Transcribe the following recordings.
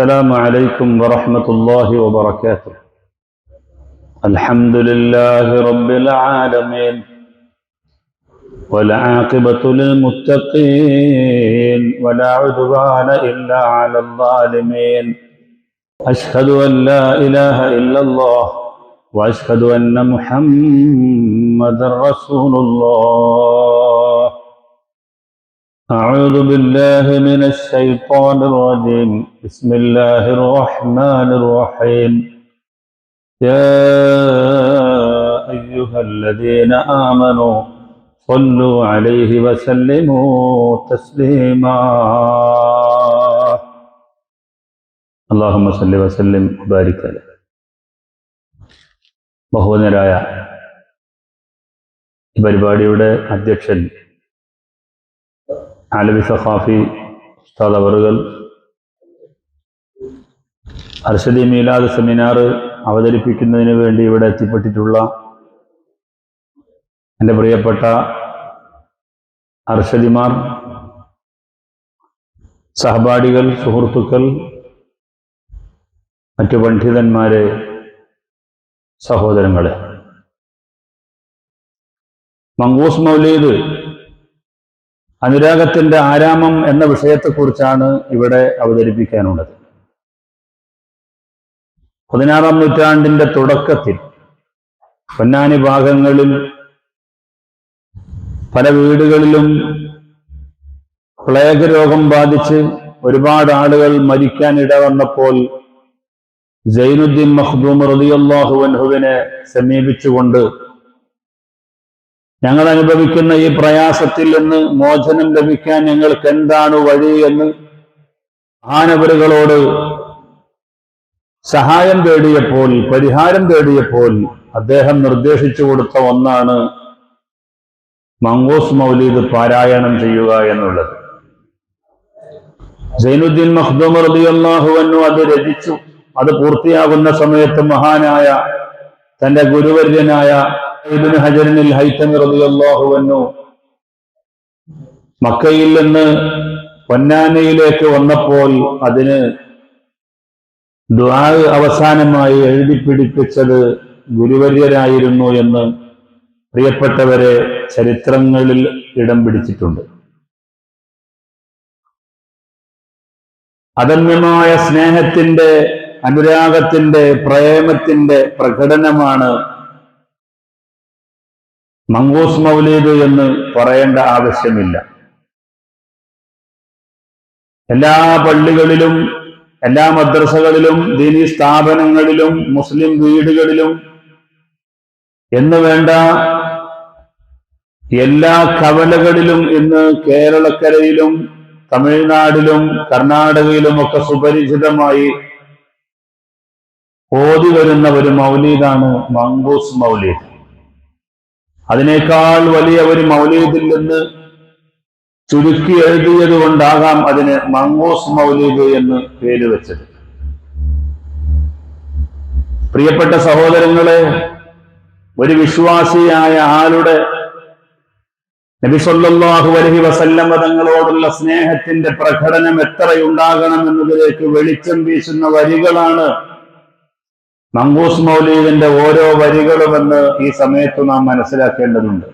السلام عليكم ورحمة الله وبركاته. الحمد لله رب العالمين والعاقبة للمتقين ولا عدوان إلا على الظالمين. أشهد أن لا إله إلا الله وأشهد أن محمدا رسول الله. أعوذ بالله من الشيطان الرجيم بسم الله الرحمن الرحيم يا أيها الذين آمنوا صلوا عليه وسلموا تسليما اللهم صل وسلم وبارك عليه ബഹുവനരായ ഈ പരിപാടിയുടെ അധ്യക്ഷൻ ആലവി സഖാഫി ഉസ്താദ് അവറുകൾ അർഷദി മീലാദ് സെമിനാർ അവതരിപ്പിക്കുന്നതിന് വേണ്ടി ഇവിടെ എത്തിപ്പെട്ടിട്ടുള്ള എന്റെ പ്രിയപ്പെട്ട അർഷദിമാർ സഹപാഠികൾ സുഹൃത്തുക്കൾ മറ്റു പണ്ഡിതന്മാരെ സഹോദരങ്ങളെ. മങ്കൂസ് മൗലീദ് അനുരാഗത്തിന്റെ ആരാമം എന്ന വിഷയത്തെക്കുറിച്ചാണ് ഇവിടെ അവതരിപ്പിക്കാനുള്ളത്. പതിനാറാം നൂറ്റാണ്ടിന്റെ തുടക്കത്തിൽ പൊന്നാനി ഭാഗങ്ങളിൽ പല വീടുകളിലും പ്ലേഗ് രോഗം ബാധിച്ച് ഒരുപാട് ആളുകൾ മരിക്കാൻ ഇടവന്നപ്പോൾ ജൈനുദ്ദീൻ മഖ്ദൂം റളിയല്ലാഹു അൻഹുവിനെ സമീപിച്ചുകൊണ്ട് ഞങ്ങൾ അനുഭവിക്കുന്ന ഈ പ്രയാസത്തിൽ നിന്ന് മോചനം ലഭിക്കാൻ ഞങ്ങൾക്ക് എന്താണ് വഴി എന്ന് ആനവരുകളോട് സഹായം തേടിയപ്പോൾ പരിഹാരം തേടിയപ്പോൾ അദ്ദേഹം നിർദ്ദേശിച്ചു കൊടുത്ത ഒന്നാണ് മംഗോസ് മൗലീദ് പാരായണം ചെയ്യുക എന്നുള്ളത്. സൈനുദ്ദീൻ മഖ്ദൂം റളിയല്ലാഹു അൻഹു അത് രചിച്ചു. അത് പൂർത്തിയാകുന്ന സമയത്ത് മഹാനായ തന്റെ ഗുരുവര്യനായ ഇബ്നു റളിയല്ലാഹു അൻഹു. മക്കയിൽ നിന്ന് പൊന്നാനയിലേക്ക് വന്നപ്പോൾ അതിന് ദുആ അവസാനമായി എഴുതി പിടിപ്പിച്ചത് ഗുരുവര്യരായിരുന്നു എന്ന് പ്രിയപ്പെട്ടവരെ ചരിത്രങ്ങളിൽ ഇടം പിടിച്ചിട്ടുണ്ട്. അദമ്യമായ സ്നേഹത്തിന്റെ അനുരാഗത്തിന്റെ പ്രേമത്തിന്റെ പ്രകടനമാണ് മങ്കൂസ് മൗലീദ് എന്ന് പറയേണ്ട ആവശ്യമില്ല. എല്ലാ പള്ളികളിലും എല്ലാ മദ്രസകളിലും ദീനി സ്ഥാപനങ്ങളിലും മുസ്ലിം വീടുകളിലും എന്ന് വേണ്ട എല്ലാ കവലകളിലും ഇന്ന് കേരളക്കരയിലും തമിഴ്നാടിലും കർണാടകയിലും ഒക്കെ സുപരിചിതമായി ഓതി വരുന്ന ഒരു മൗലീദാണ് മങ്കൂസ് മൗലീദ്. അതിനേക്കാൾ വലിയ ഒരു മൗലീദിൽ നിന്ന് ചുരുക്കി എഴുതിയത് കൊണ്ടാകാം അതിന് മങ്ങൂസ് മൗലീദ് എന്ന് പേര് വെച്ചത്. പ്രിയപ്പെട്ട സഹോദരങ്ങളെ ഒരു വിശ്വാസിയായ ആളുടെ നബിസൊല്ലാഹു അലൈഹി വസല്ലമ തങ്ങളോടുള്ള സ്നേഹത്തിന്റെ പ്രകടനം എത്രയുണ്ടാകണം എന്നതിലേക്ക് വെളിച്ചം വീശുന്ന വരികളാണ് മങ്കൂസ് മൗലീദിന്റെ ഓരോ വരികളുമെന്ന് ഈ സമയത്ത് നാം മനസ്സിലാക്കേണ്ടതുണ്ട്.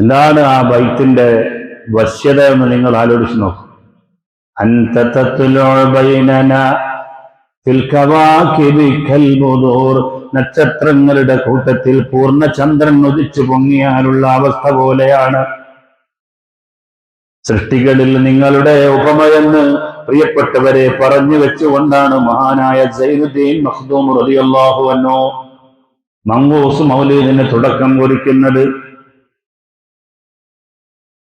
എന്താണ് ആ ബൈത്തിന്റെ വശ്യത എന്ന് നിങ്ങൾ ആലോചിച്ച് നോക്കും. അന്തത്തത്തുലോ ബൈനന നക്ഷത്രങ്ങളുടെ കൂട്ടത്തിൽ പൂർണ്ണചന്ദ്രൻ ഉദിച്ചു പൊങ്ങിയാലുള്ള അവസ്ഥ പോലെയാണ് സൃഷ്ടികളിൽ നിങ്ങളുടെ ഉപമയെന്ന് പ്രിയപ്പെട്ടവരെ പറഞ്ഞു വെച്ചുകൊണ്ടാണ് മഹാനായ സൈനുദ്ദീൻ മഖ്ദൂം റളിയല്ലാഹു അൻഹു മങ്കൂസ് മൗലീദിന് തുടക്കം കുറിക്കുന്നത്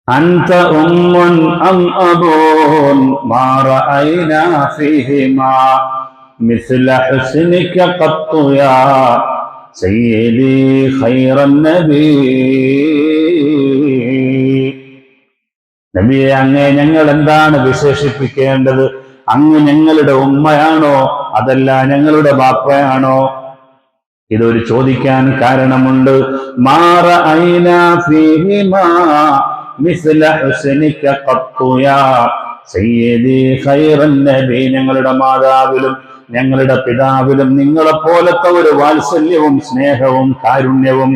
أنت أم أم أبو ما رأينا فيهما مثل حسنك قط يا سيدي خير النبي നബിയെ അങ്ങേ ഞങ്ങൾ എന്താണ് വിശേഷിപ്പിക്കേണ്ടത് അങ്ങ് ഞങ്ങളുടെ ഉമ്മയാണോ അതല്ല ഞങ്ങളുടെ ബാപ്പയാണോ ഇതൊരു ചോദിക്കാൻ കാരണമുണ്ട് മാറ ഐന ഫീഹിമാ മിസ്ല ഹുസ്നിക ഖത്തു യാ സയ്യിദി ഖൈറൻ നബി ഞങ്ങളുടെ മാതാവിലും ഞങ്ങളുടെ പിതാവിലും നിങ്ങളെ പോലത്തെ ഒരു വാത്സല്യവും സ്നേഹവും കാരുണ്യവും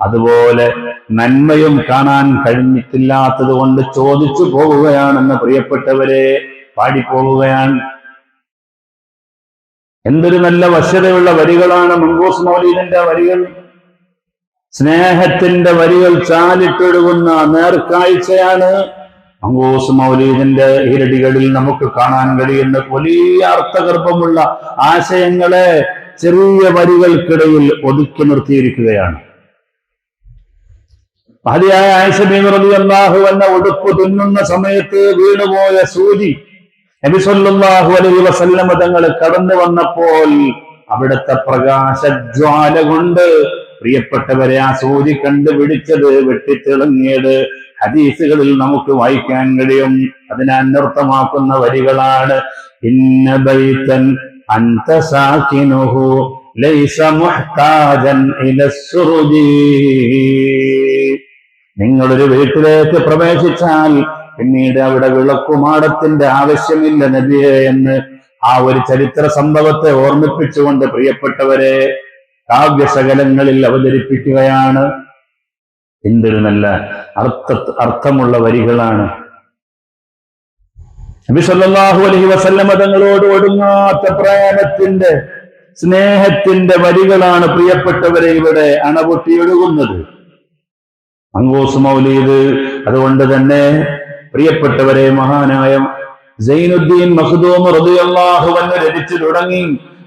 അതുപോലെ നന്മയും കാണാൻ കഴിഞ്ഞിട്ടില്ലാത്തത് കൊണ്ട് ചോദിച്ചു പോവുകയാണെന്ന് പ്രിയപ്പെട്ടവരെ പാടിപ്പോവുകയാണ്. എന്തൊരു നല്ല വശ്യതയുള്ള വരികളാണ് മുൻകൂസ് മൗലീദിന്റെ വരികൾ. സ്നേഹത്തിന്റെ വരികൾ ചാലിട്ടൊഴുകുന്ന നേർക്കാഴ്ചയാണ് മങ്കൂസ് മൗലീദിന്റെ ഈരടികളിൽ നമുക്ക് കാണാൻ കഴിയുന്ന വലിയ അർത്ഥഗർഭമുള്ള ആശയങ്ങളെ ചെറിയ വരികൾക്കിടയിൽ ഒതുക്കി നിർത്തിയിരിക്കുകയാണ്. മഹതിയായ ആയിഷബീൻ അള്ളാഹു എന്ന ഉടുപ്പ് തിന്നുന്ന സമയത്ത് വീണുപോയ സൂചി നബി സല്ലല്ലാഹു അലൈഹി വസല്ലമ തങ്ങൾ കടന്നു വന്നപ്പോൾ അവിടുത്തെ പ്രകാശജ്വാല കൊണ്ട് പ്രിയപ്പെട്ടവരെ ആ സൂചി കണ്ടുപിടിച്ചത് വെട്ടിത്തിളങ്ങിയത് ഹദീസുകളിൽ നമുക്ക് വായിക്കാൻ കഴിയും. അതിനെ അന്വർത്ഥമാക്കുന്ന വരികളാണ്. ഇന്ന ബൈത്തൻ അന്ത സാകിനുഹു ലൈസ മുഹ്താജൻ ഇല നിങ്ങളൊരു വീട്ടിലേക്ക് പ്രവേശിച്ചാൽ പിന്നീട് അവിടെ വിളക്കുമാടത്തിന്റെ ആവശ്യമില്ല നബിയെ എന്ന് ആ ഒരു ചരിത്ര സംഭവത്തെ ഓർമ്മിപ്പിച്ചുകൊണ്ട് പ്രിയപ്പെട്ടവരെ കാവ്യശകലങ്ങളിൽ അവതരിപ്പിക്കുകയാണ്. എന്തൊരു നല്ല അർത്ഥ അർത്ഥമുള്ള വരികളാണ്. നബി സല്ലല്ലാഹു അലൈഹി വസല്ലമ തങ്ങളോട് ഒടുങ്ങാത്ത പ്രേമത്തിന്റെ സ്നേഹത്തിന്റെ വരികളാണ് പ്രിയപ്പെട്ടവരെ ഇവിടെ അണപൊട്ടിയൊഴുകുന്നത്. അങ്കോസ് മൗലീദ് അതുകൊണ്ട് തന്നെ പ്രിയപ്പെട്ടവരെ മഹാനായ സൈനുദ്ദീൻ മഹദൂം റളിയല്ലാഹു അൻഹു രചിച്ചു തുടങ്ങി.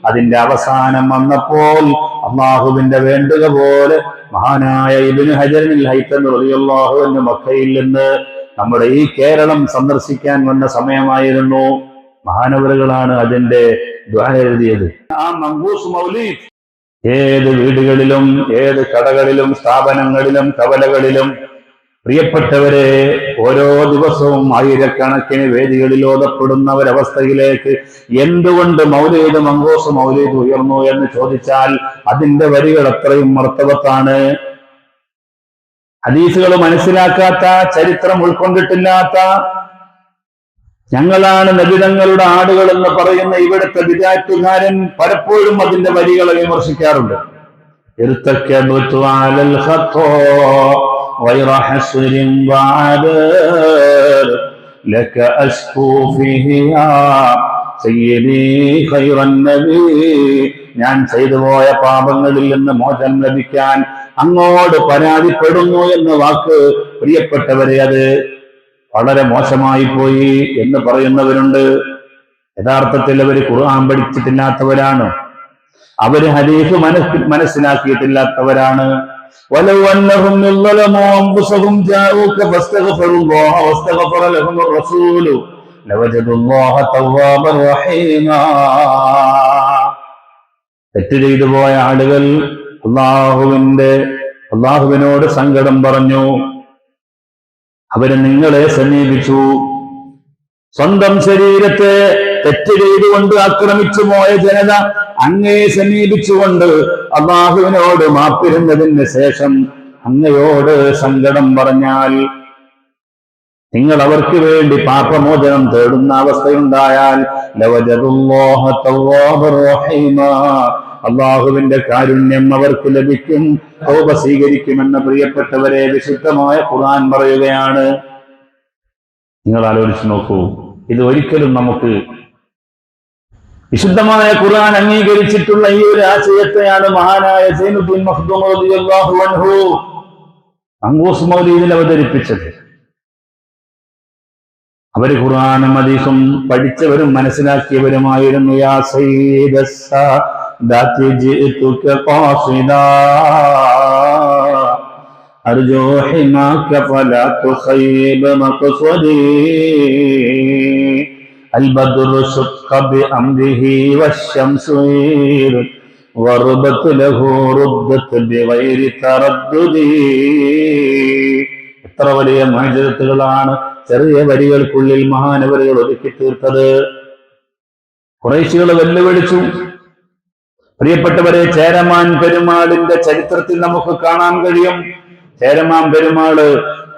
അതിന്റെ അവസാനം വന്നപ്പോൾ അള്ളാഹുവിന്റെ വേണ്ടുക പോലെ മഹാനായ ഇബ്നു ഹജറിനിൽ ഹൈത്തം റളിയല്ലാഹു അൻഹു മക്കയിൽ നിന്ന് നമ്മുടെ ഈ കേരളം സന്ദർശിക്കാൻ വന്ന സമയമായിരുന്നു. മഹാനവറുകളാണ് അതിന്റെ എഴുതിയത്. ആ മങ്കൂസ് മൗലി ഏത് വീടുകളിലും ഏത് കടകളിലും സ്ഥാപനങ്ങളിലും കവലകളിലും പ്രിയപ്പെട്ടവരെ ഓരോ ദിവസവും ആയിരക്കണക്കിന് വേദികളിൽ ഓതപ്പെടുന്ന ഒരവസ്ഥയിലേക്ക് എന്തുകൊണ്ട് മൗലീത മങ്കോസ് മൗലീത് ഉയർന്നു എന്ന് ചോദിച്ചാൽ അതിന്റെ വരികൾ അത്രയും മർത്തവത്താണ്. ഹദീസുകൾ മനസ്സിലാക്കാത്ത ചരിത്രം ഉൾക്കൊണ്ടിട്ടില്ലാത്ത ഞങ്ങളാണ് നബിതങ്ങളുടെ ആടുകൾ എന്ന് പറയുന്ന ഇവിടുത്തെ വിദാറ്റുകാരൻ പലപ്പോഴും അതിന്റെ വരികളെ വിമർശിക്കാറുണ്ട്. غير حسر وعذر لك أشكو فيه يا سيدي خير النبي ഞാൻ ചെയ്തു പോയ പാപങ്ങളിൽ നിന്ന് മോചനം ലഭിക്കാൻ അങ്ങോട് പരാതിപ്പെടുന്നു എന്ന വാക്ക് പ്രിയപ്പെട്ടവരെ അത് വളരെ മോശമായി പോയി എന്ന് പറയുന്നവരുണ്ട് യഥാർത്ഥത്തിൽ അവർ ഖുർആൻ പഠിച്ചിട്ടില്ലാത്തവരാണ് അവര് ഹദീഫ് മനസ് മനസ്സിലാക്കിയിട്ടില്ലാത്തവരാണ് ولو أنهم إذ ظلموا أنفسهم جاءوك فاستغفروا الله واستغفر لهم الرسول لوجدوا الله توابا رحيما തെറ്റ് ചെയ്തു പോയ ആളുകൾ അള്ളാഹുവിന്റെ അള്ളാഹുവിനോട് സങ്കടം പറഞ്ഞു അവര് നിങ്ങളെ സമീപിച്ചു സ്വന്തം ശരീരത്തെ തെറ്റ് ചെയ്തുകൊണ്ട് ആക്രമിച്ചു പോയ ജനത അങ്ങയെ സമീപിച്ചുകൊണ്ട് അള്ളാഹുവിനോട് മാപ്പിരുന്നതിന് ശേഷം അങ്ങയോട് സങ്കടം പറഞ്ഞാൽ നിങ്ങൾ അവർക്ക് വേണ്ടി പാപമോചനം തേടുന്ന അവസ്ഥയുണ്ടായാൽ. അള്ളാഹുവിന്റെ കാരുണ്യം അവർക്ക് ലഭിക്കും തൗബ സ്വീകരിക്കുമെന്ന പ്രിയപ്പെട്ടവരെ വിശുദ്ധമായ ഖുർആൻ പറയുകയാണ് നിങ്ങൾ ആലോചിച്ച് നോക്കൂ ഇത് ഒരിക്കലും നമുക്ക് വിശുദ്ധമായ ഖുർആൻ അംഗീകരിച്ചിട്ടുള്ള ഈ ഒരു ആശയത്തെയാണ് മഹാനായ സൈനുദ്ദീൻ അൻഹു അങ്കൂസ് മൗലീദിൽ അവതരിപ്പിച്ചത്. അവർ ഖുർആനും ഹദീസും പഠിച്ചവരും മനസ്സിലാക്കിയവരുമായിരുന്നു യാ സയ്യിദ ഖാസിദാ അർജു ഹിമാക ഫലാ തുഖയ്യിബ മഖ്സദി البدر شق بأمره والشمس عير وربت له ردت بغير تردد എത്ര വലിയ മോചനത്തുകളാണ് ചെറിയ വരികൾക്കുള്ളിൽ മഹാനവരുകൾ ഒതുക്കി തീർത്തത് കുറേശികൾ വെല്ലുവിളിച്ചു പ്രിയപ്പെട്ടവരെ ചേരമാൻ പെരുമാളിന്റെ ചരിത്രത്തിൽ നമുക്ക് കാണാൻ കഴിയും ചേരമാൻ പെരുമാള്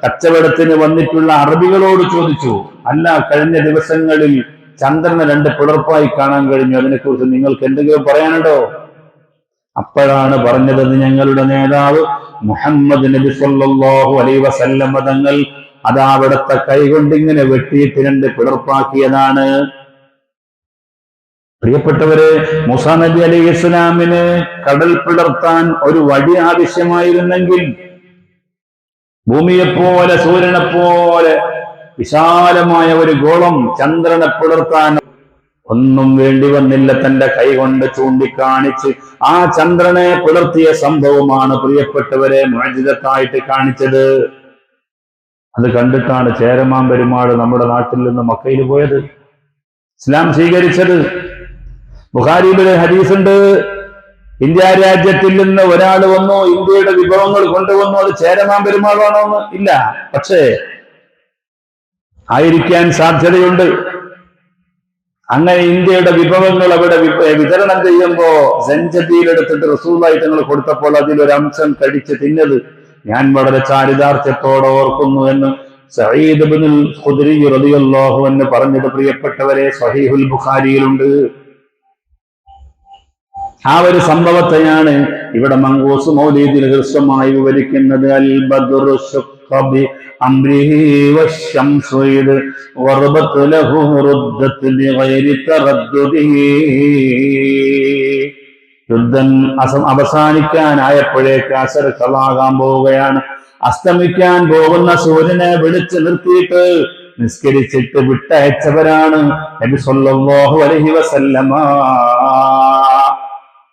കച്ചവടത്തിന് വന്നിട്ടുള്ള അറബികളോട് ചോദിച്ചു അല്ല കഴിഞ്ഞ ദിവസങ്ങളിൽ ചന്ദ്രനെ രണ്ട് പിളർപ്പായി കാണാൻ കഴിഞ്ഞു. അതിനെക്കുറിച്ച് നിങ്ങൾക്ക് എന്തെങ്കിലും പറയാനുണ്ടോ? അപ്പോഴാണ് പറഞ്ഞത് ഞങ്ങളുടെ നേതാവ് മുഹമ്മദ് നബി സല്ലല്ലാഹു അലൈഹി വസല്ലം തങ്ങൾ അതാ അവിടുത്തെ കൈകൊണ്ട് ഇങ്ങനെ വെട്ടിയിട്ട് രണ്ട് പിളർപ്പാക്കിയതാണ്. പ്രിയപ്പെട്ടവരെ മുസാ നബി അലൈഹി ഇസ്ലാമിന് കടൽ പിളർത്താൻ ഒരു വടി ആവശ്യമായിരുന്നെങ്കിൽ ഭൂമിയെപ്പോലെ സൂര്യനെ പോലെ വിശാലമായ ഒരു ഗോളം ചന്ദ്രനെ പുലർത്താൻ ഒന്നും വേണ്ടി വന്നില്ല തന്റെ കൈകൊണ്ട് ചൂണ്ടിക്കാണിച്ച്. ആ ചന്ദ്രനെ പുലർത്തിയ സംഭവമാണ് പ്രിയപ്പെട്ടവരെ മോചിതത്തായിട്ട് കാണിച്ചത്. അത് കണ്ടിട്ടാണ് ചേരമാൻ പെരുമാൾ നമ്മുടെ നാട്ടിൽ നിന്ന് മക്കയിൽ പോയത്. ഇസ്ലാം സ്വീകരിച്ചത്. ബുഖാരിയിലൊരു ഹദീസുണ്ട് ഇന്ത്യ രാജ്യത്തിൽ നിന്ന് ഒരാൾ വന്നു ഇന്ത്യയുടെ വിഭവങ്ങൾ കൊണ്ടുവന്നു അത് ചേരമാൻ പെരുമാളാണോ എന്ന്? ഇല്ല. പക്ഷേ ആയിരിക്കാൻ സാധ്യതയുണ്ട്. അങ്ങനെ ഇന്ത്യയുടെ വിഭവങ്ങൾ അവിടെ വിതരണം ചെയ്യുമ്പോ സെഞ്ചതിയിലെടുത്തിട്ട് റസൂലായി തങ്ങൾ കൊടുത്തപ്പോൾ അതിലൊരു അംശം കടിച്ച് തിന്നത് ഞാൻ വളരെ ചാരിതാർത്ഥ്യത്തോടെ ഓർക്കുന്നു എന്ന് ഖുദ്രി റളിയല്ലാഹു എന്ന് പറഞ്ഞത്. പ്രിയപ്പെട്ടവരെ സഹീഹുൽ ബുഖാരിയിലുണ്ട്. ആ ഒരു സംഭവത്തെയാണ് ഇവിടെ മങ്കൂസ് മൗലീദിൽ ഹൃസ്വമായി വിവരിക്കുന്നത്. അൽ ബദ്റു അസം അവസാനിക്കാനായപ്പോഴേക്ക് അസർ കളാകാൻ പോവുകയാണ്. അസ്തമിക്കാൻ പോകുന്ന സൂര്യനെ വിളിച്ചു നിർത്തിയിട്ട് നിസ്കരിച്ചിട്ട് വിട്ടയച്ചവരാണ് നബി അലൈഹി വസല്ലമ.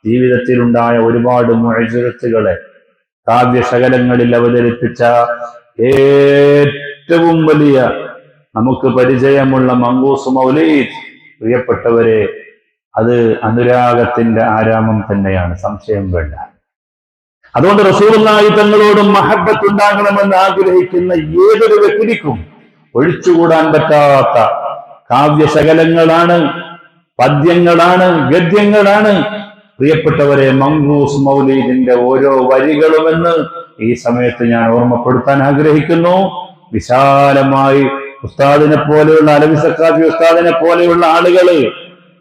ജീവിതത്തിലുണ്ടായ ഒരുപാട് മുഴജത്തുകളെ കാവ്യശകലങ്ങളിൽ അവതരിപ്പിച്ച ഏറ്റവും വലിയ നമുക്ക് പരിചയമുള്ള മങ്കൂസ് മൗലീദ്. പ്രിയപ്പെട്ടവരെ അത് അനുരാഗത്തിന്റെ ആരാമം തന്നെയാണ്. സംശയം വേണ്ട. അതുകൊണ്ട് റസൂലുള്ളാഹി തങ്ങളോടും മഹബത്ത് ഉണ്ടാകണമെന്ന് ആഗ്രഹിക്കുന്ന ഏതൊരു വ്യക്തിക്കും ഒഴിച്ചുകൂടാൻ പറ്റാത്ത കാവ്യശകലങ്ങളാണ് പദ്യങ്ങളാണ് ഗദ്യങ്ങളാണ്. പ്രിയപ്പെട്ടവരെ മങ്കൂസ് മൗലീദിന്റെ ഓരോ വരികളുമെന്ന് ഈ സമയത്ത് ഞാൻ ഓർമ്മപ്പെടുത്താൻ ആഗ്രഹിക്കുന്നു. വിശാലമായി ഉസ്താദിനെ പോലെയുള്ള അലവി സക്കാഫി ഉസ്താദിനെ പോലെയുള്ള ആളുകൾ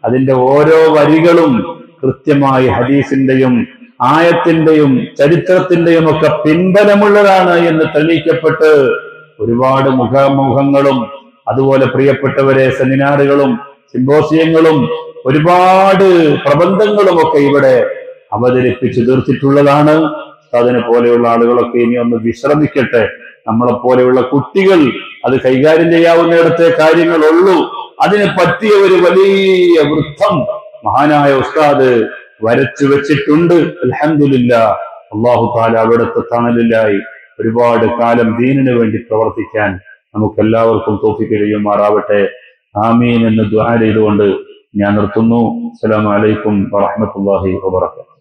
അതിന്റെ ഓരോ വരികളും കൃത്യമായി ഹദീസിന്റെയും ആയത്തിന്റെയും ചരിത്രത്തിന്റെയും ഒക്കെ പിൻബലമുള്ളതാണ് എന്ന് തെളിയിക്കപ്പെട്ട് ഒരുപാട് മുഖാമുഖങ്ങളും അതുപോലെ പ്രിയപ്പെട്ടവരെ സെമിനാറുകളും സിംബോസിയങ്ങളും ഒരുപാട് പ്രബന്ധങ്ങളും ഒക്കെ ഇവിടെ അവതരിപ്പിച്ചു തീർത്തിട്ടുള്ളതാണ്. അതിനെ പോലെയുള്ള ആളുകളൊക്കെ ഇനി ഒന്ന് വിശ്രമിക്കട്ടെ. നമ്മളെ പോലെയുള്ള കുട്ടികൾ അത് കൈകാര്യം ചെയ്യാവുന്നിടത്തെ കാര്യങ്ങളുള്ളൂ. അതിനെ പറ്റിയ ഒരു വലിയ വൃത്തം മഹാനായ ഉസ്താദ് വരച്ചു വെച്ചിട്ടുണ്ട്. അലഹമില്ല അള്ളാഹു താല അവിടുത്തെ തണലിലായി ഒരുപാട് കാലം ദീനിന് വേണ്ടി പ്രവർത്തിക്കാൻ നമുക്ക് എല്ലാവർക്കും തോഫിക്ക് കഴിയുമാറാവട്ടെ. ആമീൻ എന്ന് ദ്വാര ചെയ്തുകൊണ്ട് ഞാൻ നിർത്തുന്നു. അസ്സലാമു അലൈക്കും വറഹ്മത്തുള്ളാഹി വബറകാതുഹു.